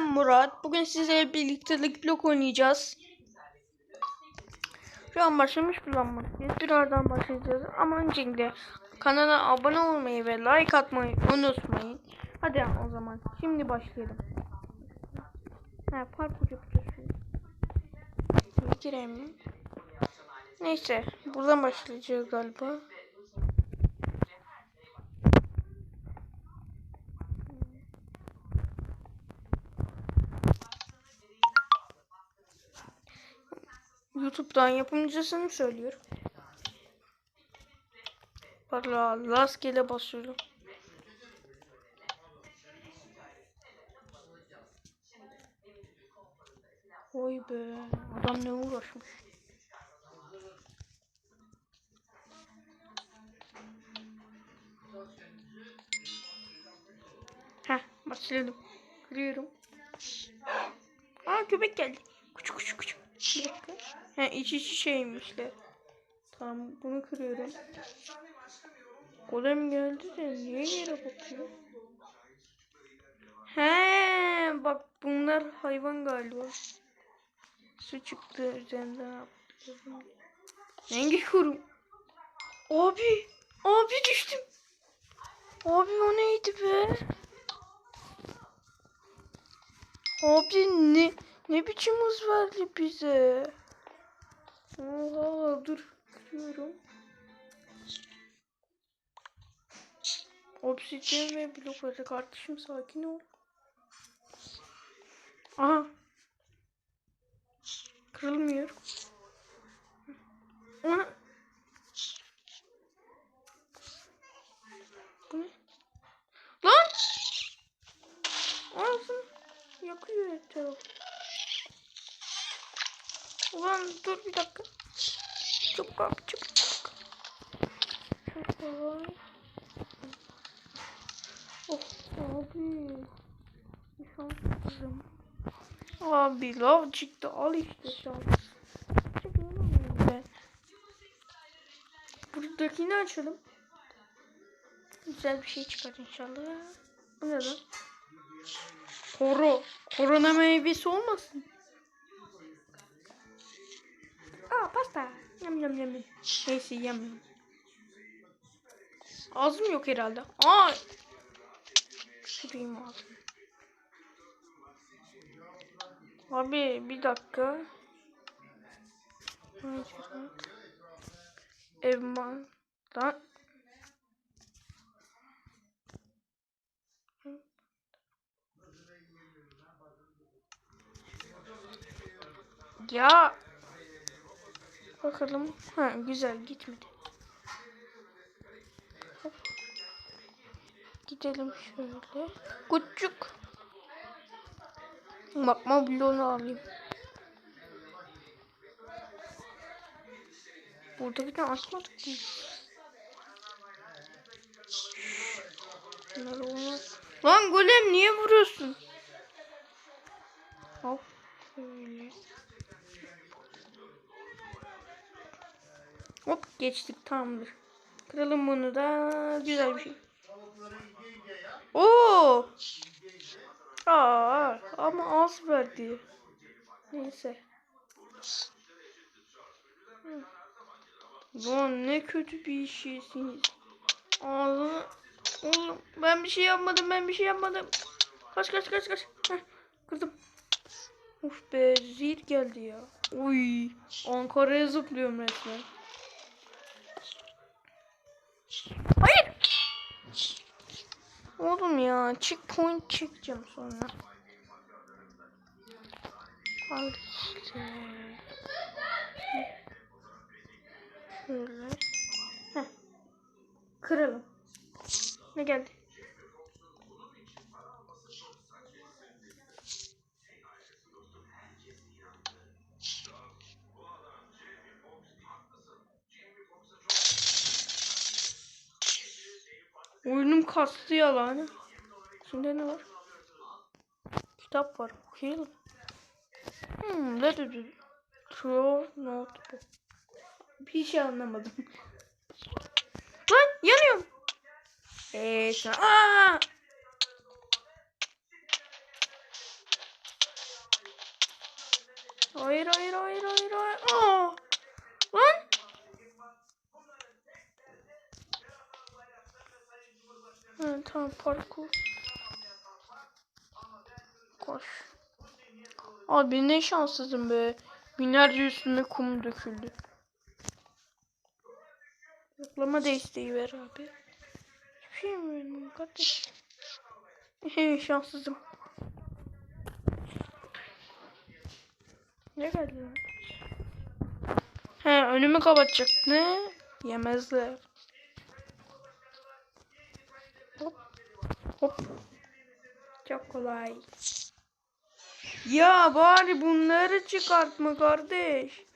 ben Murat. Bugün sizlerle birlikte Lig Block oynayacağız. Şu an başlamış bulunmaktayız. Birazdan başlayacağız. Ama öncelikle kanala abone olmayı ve like atmayı unutmayın. Hadi o zaman. Şimdi başlayalım. Ha, parkur yapacağız şimdi. Gireyim. Neyse. Buradan başlayacağız galiba. YouTube'dan yapımcısını söylüyor. Valla rastgele basıyorum. Oy be adam ne uğraşmış. Heh başladım. Kırıyorum. Aa köpek geldi. Küçük küçük küçük. Bir dakika. He iç içi şeymişler. Tamam bunu kırıyorum. Golem geldi de niye yere bakıyor? He bak bunlar hayvan galiba. Su çıktı üzerinden. Rengi kurum. Abi. Abi düştüm. Abi o neydi be? Abi ne ne biçim hız verdi bize? Oha dur kırıyorum. Obsidian ve blok verdi kardeşim sakin ol. Aha. Kırılmıyor. Ana. Bu ne? Lan! Anasını yakıyor etrafı. Ulan dur bir dakika. Çok abi çok çok. Çok kolay. Abi. Şanslıyım. Abi lav çıktı al işte şans. Çıkıyorum ben. Buradakini açalım. Güzel bir şey çıkar inşallah. Bu ne lan? Koro. Korona meyvesi olmasın? Aa pasta. Yam yam yam. Neyse yemiyorum. Ağzım yok herhalde. Aa. Şurayım ağzım. Abi bir dakika. Evman. Lan. Ya. Bakalım. Ha güzel gitmedi. Hop. Gidelim şöyle. Küçük. Bakma bloğunu alayım. Burada bir tane açmadık mı? Bunlar olmaz. Lan golem niye vuruyorsun? Hop. Şöyle. Geçtik tamamdır. Kıralım bunu da güzel bir şey. Oo! Aa, ama az verdi. Neyse. Lan ne kötü bir şeysiniz. Ağzını... Oğlum ben bir şey yapmadım ben bir şey yapmadım. Kaç kaç kaç kaç. Heh, kırdım. Uf be zil geldi ya. Uy Ankara'ya zıplıyorum resmen. Hayır. Oğlum ya checkpoint çekeceğim sonra. Al işte. Şöyle. Heh. Kıralım. Ne geldi? Oyunum kastı ya lan. İçinde ne var? Kitap var. Okuyalım. Hmm, ne dedi? True notebook. Bir şey anlamadım. lan yanıyorum. Eee sen... Aa! Tamam parkur. Koş. Abi ne şanssızım be. Binlerce üstüne kum döküldü. Yoklama desteği ver abi. Hiçbir şey mi vermiyorum kardeş? Şanssızım. Ne geldi lan? He önümü kapatacak. Ne? Yemezler. Hop. Hop. Çok kolay. Ya bari bunları çıkartma kardeş.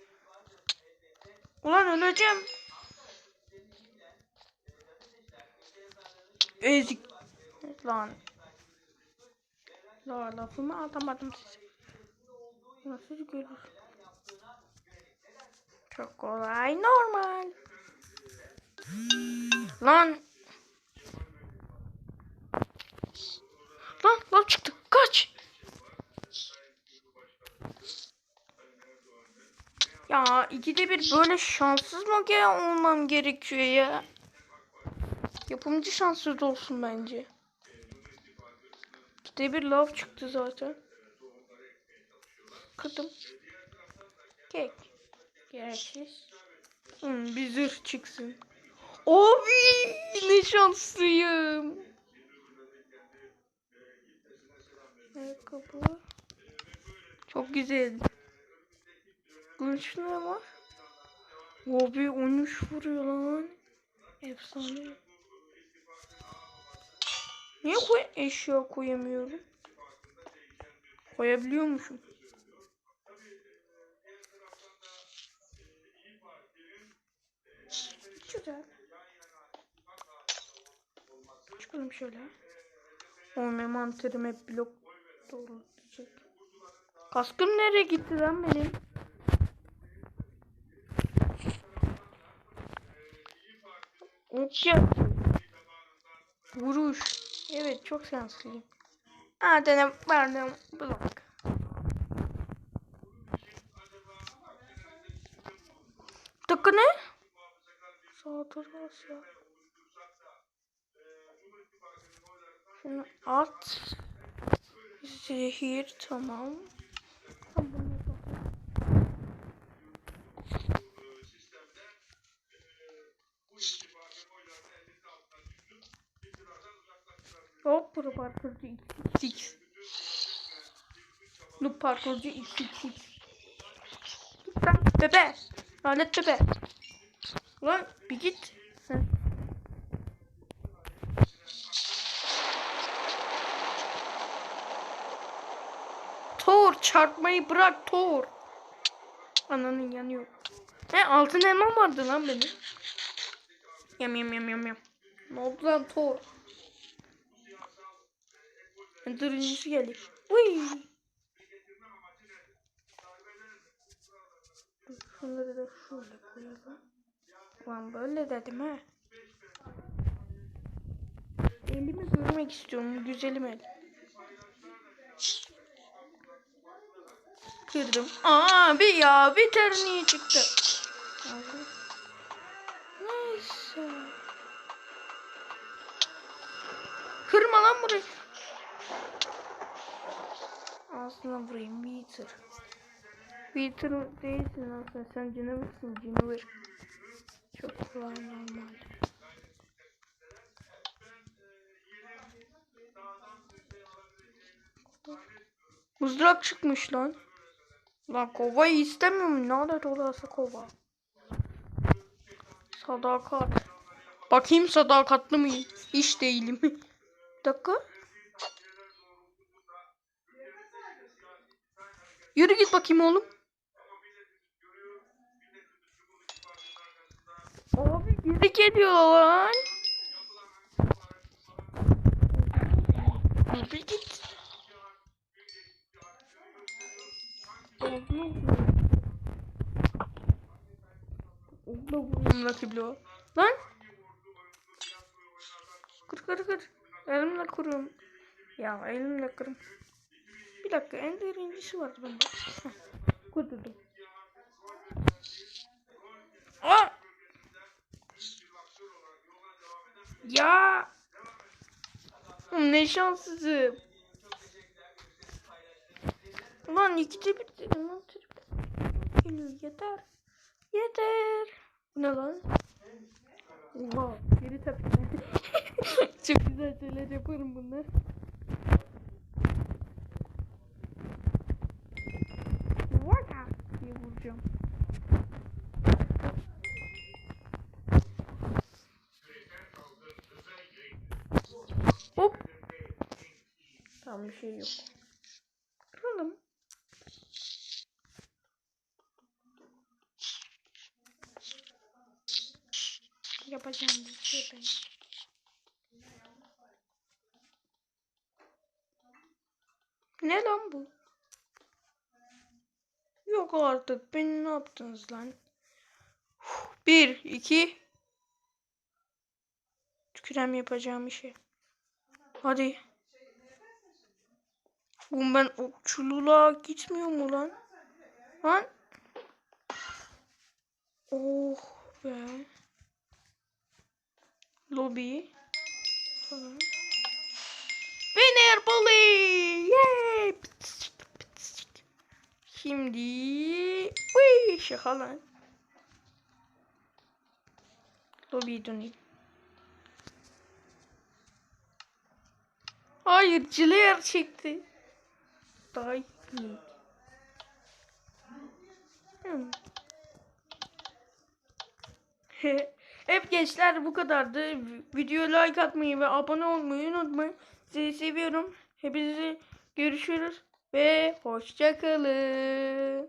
Ulan öleceğim. Ezik. Lan. La lafımı atamadım size. Nasıl görür? Çok kolay normal. Lan. Lan lan çıktı. Kaç. Ya ikide bir böyle şanssız mı olmam gerekiyor ya? Yapımcı şanssız olsun bence. İkide bir lav çıktı zaten. Kırdım. Kek. Gereksiz. Hmm, bir zırh çıksın. Abi ne şanslıyım. Ayakkabı. Çok güzel. Güçlü ne var? Abi 13 vuruyor lan. Efsane. Niye koy eşya koyamıyorum? Koyabiliyormuşum. Güzel. Çıkalım şöyle. O mantarım hep blok doğrultacak. Kaskım nereye gitti lan benim? Ya. Vuruş. Evet çok şanslıyım. Aa tane pardon blok. Tıkı ne? Taraf ya. Şunu at. Zehir tamam. Hop pro parkurcu XX. Noob parkurcu XX. Git lan bebe. Lanet bebe. Lan bir git. Sen. Thor çarpmayı bırak Thor. Ananın yanıyor. He altın elmam vardı lan benim. Yam yam yam yam yam. Ne oldu lan Thor? Dördüncüsü geldi. Uy. Şunları da şöyle koyalım. Lan böyle dedim ha. Elimi görmek istiyorum. Güzelim el. Kırdım. Abi ya bir terniği çıktı. Neyse. Kırma lan burayı. Aslında vurayım Wither. Wither değilsin aslında sen canavarısın canavar. Çok kolay normal. Mızrak çıkmış lan. Lan kovayı istemiyorum. Ne adet olası kova. Sadakat. Bakayım sadakatli miyim? Hiç değilim. Bir dakika. Yürü git bakayım oğlum. Abi geri geliyor lan. Abi git. Ağzına vuruyor. Oğluna vuruyorum rakiple o. Lan. Kır kır kır. Elimle kırıyorum. Ya elimle kırım. Bir dakika en derincisi vardı bende. Heh. Kurtuldum. Aa! Ya! Ne şanssızım. Ulan ikide bitti. Ulan trip. Geliyor yeter. Yeter. Bu ne lan? Oha. Geri tepki. Çok güzel şeyler yaparım bunlar. Vaka diye vuracağım. Hop. Tamam bir şey yok. Yapacağım bir şey ben. Ne lan bu? Yok artık. Beni ne yaptınız lan? Bir, iki. Tükürem yapacağım işi. Hadi. Oğlum ben okçuluğa gitmiyor mu lan? Lan. Oh be. Lobby. Falan. Winner Bully! Yay! Şimdi... Uy, şaka lan. Lobby'ye döneyim. Hayır, Ciler çekti. Daha iyi. Hmm. Hep gençler bu kadardı. Videoya like atmayı ve abone olmayı unutmayın. Sizi seviyorum. Hepinizi görüşürüz ve hoşçakalın.